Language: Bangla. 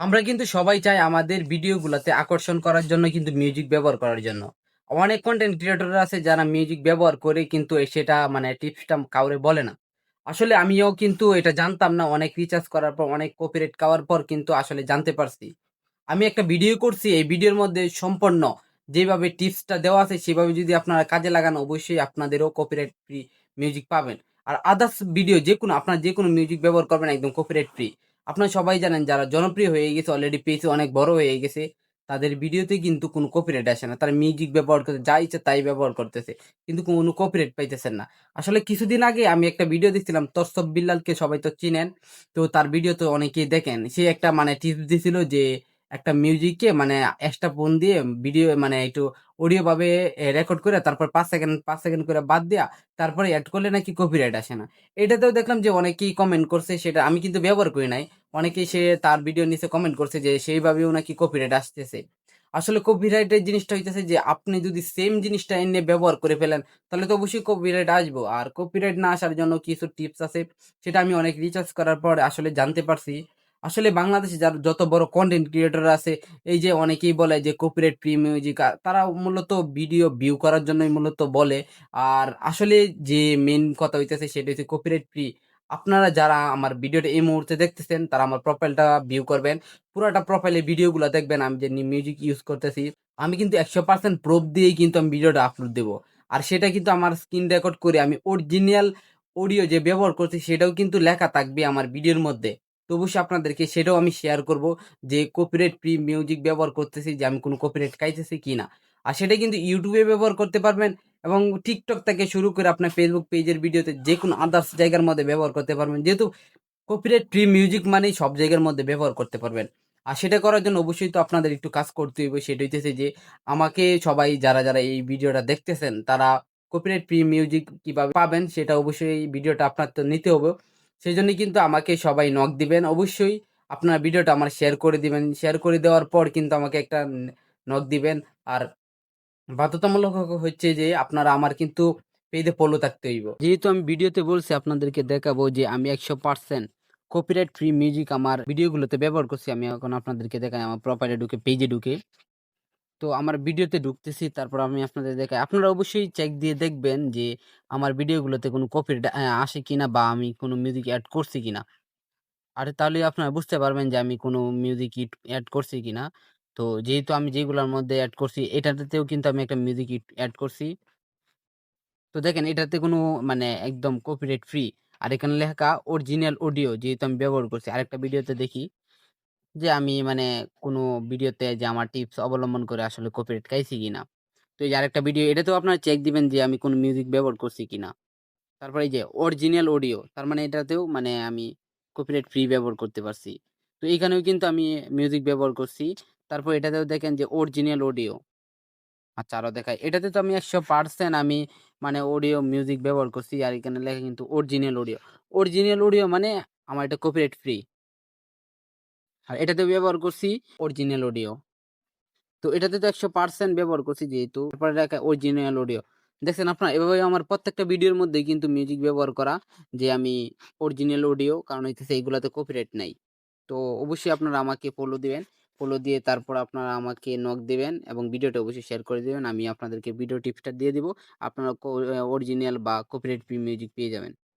আমরা কিন্তু সবাই চাই আমাদের ভিডিওগুলোতে আকর্ষণ করার জন্য কিন্তু মিউজিক ব্যবহার করার জন্য। অনেক কন্টেন্ট ক্রিয়েটর আছে যারা মিউজিক ব্যবহার করে কিন্তু সেটা মানে টিপসটা কাউরে বলে না। আসলে আমিও কিন্তু এটা জানতাম না, অনেক রিচার্জ করার পর, অনেক কপিরাইট খাওয়ার পর কিন্তু আসলে জানতে পারছি। আমি একটা ভিডিও করছি, এই ভিডিওর মধ্যে সম্পূর্ণ যেভাবে টিপসটা দেওয়া আছে সেভাবে যদি আপনারা কাজে লাগান, অবশ্যই আপনাদেরও কপিরাইট ফ্রি মিউজিক পাবেন। আর আদার্স ভিডিও যে কোনো আপনার যে কোনো মিউজিক ব্যবহার করবেন, একদম কপিরাইট ফ্রি আপনারা সবাই জানেন যারা জনপ্রিয় হয়ে গেছে অলরেডি পেজ অনেক বড় হয়ে গেছে, তাদের ভিডিওতে কিন্তু কোনো কপিরাইট আসে না। তারা মিউজিক ব্যবহার করতে, যা ইচ্ছে তাই ব্যবহার করতেছে, কিন্তু কোনো কপিরাইট পাইতেছেন না। আসলে কিছুদিন আগে আমি একটা ভিডিও দেখছিলাম তসব বিল্লালকে সবাই তো চিনেন, তো তার ভিডিও তো অনেকেই দেখেন। সে একটা মানে টিপস দিছিল যে একটা মিউজিককে মানে এক্সট্রা ফোন দিয়ে ভিডিও মানে একটু অডিও ভাবে রেকর্ড করে তারপর পাঁচ সেকেন্ড পাঁচ সেকেন্ড করে বাদ দেয়া তারপরে অ্যাড করলে নাকি কপিরাইট আসে না। এটাতেও দেখলাম যে অনেকেই কমেন্ট করছে সেটা আমি কিন্তু ব্যবহার করি নাই। অনেকেই সে তার ভিডিও নিচে কমেন্ট করছে যে সেইভাবেও নাকি কপিরাইট আসতেছে। আসলে কপিরাইটের জিনিসটা হইতেছে যে আপনি যদি সেম জিনিসটা এনে ব্যবহার করে ফেলেন, তাহলে তো অবশ্যই কপিরাইট আসব। আর কপিরাইট না আসার জন্য কিছু টিপস আছে, সেটা আমি অনেক রিসার্চ করার পর আসলে জানতে পারছি। আসলে বাংলাদেশে যার যত বড় কন্টেন্ট ক্রিয়েটর আছে, এই যে অনেকেই বলে যে কপিরাইট ফ্রি মিউজিক তারা মূলত ভিডিও ভিউ করার জন্যই মূলত বলে। আর আসলে যে মেন কথা হইতেছে সেটা হচ্ছে কপিরাইট ফ্রি আপনারা যারা আমার ভিডিওটা এই মুহূর্তে দেখতেছেন, তারা আমার প্রোফাইলটা ভিউ করবেন। পুরোটা প্রোফাইলে ভিডিওগুলো দেখবেন, আমি যে মিউজিক ইউজ করতেছি। আমি কিন্তু একশো পার্সেন্ট প্রুফ দিয়েই কিন্তু আমি ভিডিওটা আপলোড দেবো। আর সেটা কিন্তু আমার স্ক্রিন রেকর্ড করে আমি অরিজিনাল অডিও যে ব্যবহার করছি, সেটাও কিন্তু লেখা থাকবে আমার ভিডিওর মধ্যে। তো অবশ্যই আপনাদেরকে সেটাও আমি শেয়ার করব যে কপিরাইট ফ্রি মিউজিক ব্যবহার করতেছি যে আমি কোনো কপিরাইট খাইতেছি কি না। আর সেটা কিন্তু ইউটিউবে ব্যবহার করতে পারবেন এবং টিকটক থেকে শুরু করে আপনার ফেসবুক পেজের ভিডিওতে যে কোনো আদার্স জায়গার মধ্যে ব্যবহার করতে পারবেন। যেহেতু কপিরাইট ফ্রি মিউজিক মানেই সব জায়গার মধ্যে ব্যবহার করতে পারবেন। আর সেটা করার জন্য অবশ্যই তো আপনাদের একটু কাজ করতে হইবে সেটা হইতেছে যে আমাকে সবাই যারা যারা এই ভিডিওটা দেখতেছেন তারা কপিরাইট ফ্রি মিউজিক কীভাবে পাবেন সেটা অবশ্যই ভিডিওটা আপনার তো নিতে হবে। সেই জন্য কিন্তু আমাকে সবাই নক দিবেন, অবশ্যই। আপনার ভিডিওটা আমার শেয়ার করে দিবেন। শেয়ার করে দেওয়ার পর কিন্তু আমাকে একটা নক দিবেন। আর বাধ্যতামূলক হচ্ছে যে আপনারা আমার কিন্তু পেজে ফলো থাকতে হইব। যেহেতু আমি ভিডিওতে বলছি আপনাদেরকে দেখাবো যে আমি একশো পার্সেন্ট কপিরাইট ফ্রি মিউজিক আমার ভিডিওগুলোতে ব্যবহার করছি, আমি এখন আপনাদেরকে দেখাই, আমার প্রোফাইলে ঢুকে পেজে ঢুকে। তো আমার ভিডিওতে ঢুকতেছি, তারপর আমি আপনাদের দেখাই। আপনারা অবশ্যই চেক দিয়ে দেখবেন যে আমার ভিডিওগুলোতে কোনো কপিরাইট আসে কিনা বা আমি কোনো মিউজিক অ্যাড করছি কিনা। আর তাহলে আপনারা বুঝতে পারবেন যে আমি কোনো মিউজিক ইট অ্যাড করছি কিনা। তো যেহেতু আমি যেগুলোর মধ্যে অ্যাড করছি, এটাতেও কিন্তু আমি একটা মিউজিক ইট অ্যাড করছি। তো দেখেন, এটাতে কোনো মানে একদম কপিরাইট ফ্রি আর এখানে লেখা অরিজিনাল অডিও যেহেতু আমি ব্যবহার করছি, আরেকটা ভিডিওতে দেখি। যে আমি মানে কোনো ভিডিওতে যে আমার টিপস অবলম্বন করে আসলে কপিরাইট খাইছি কিনা। তো এই যে আরেকটা ভিডিও এটাতেও আপনারা চেক দিবেন যে আমি কোনো মিউজিক ব্যবহার করছি কিনা। তারপরে এই যে অরিজিনাল অডিও তার মানে এটাতেও মানে আমি কপিরাইট ফ্রি ব্যবহার করতে পারছি। তো এইখানেও কিন্তু আমি মিউজিক ব্যবহার করছি। তারপর এটাতেও দেখেন যে অরিজিনাল অডিও আচ্ছা আরও দেখায় এটাতে তো আমি একশো পার্সেন্ট আমি মানে অডিও মিউজিক ব্যবহার করছি। আর এখানে লেখা কিন্তু অরিজিনাল অডিও অরিজিনাল অডিও মানে আমার এটা কপিরাইট ফ্রি আর এটাতে ব্যবহার করছি অরিজিনাল অডিও তো এটাতে তো একশো পার্সেন্ট ব্যবহার করছি যেহেতু তারপরে লেখা অরিজিনাল অডিও দেখছেন আপনার এভাবে আমার প্রত্যেকটা ভিডিওর মধ্যে কিন্তু মিউজিক ব্যবহার করা, যে আমি অরিজিনাল অডিও কারণ হইতেছে এইগুলাতে কপিরাইট নাই। তো অবশ্যই আপনারা আমাকে ফলো দিবেন ফলো দিয়ে তারপর আপনারা আমাকে নক দিবেন এবং ভিডিওটা অবশ্যই শেয়ার করে দেবেন, আমি আপনাদেরকে ভিডিও টিপসটা দিয়ে দিব, আপনারা অরিজিনাল বা কপিরাইট ফ্রি মিউজিক পেয়ে যাবেন।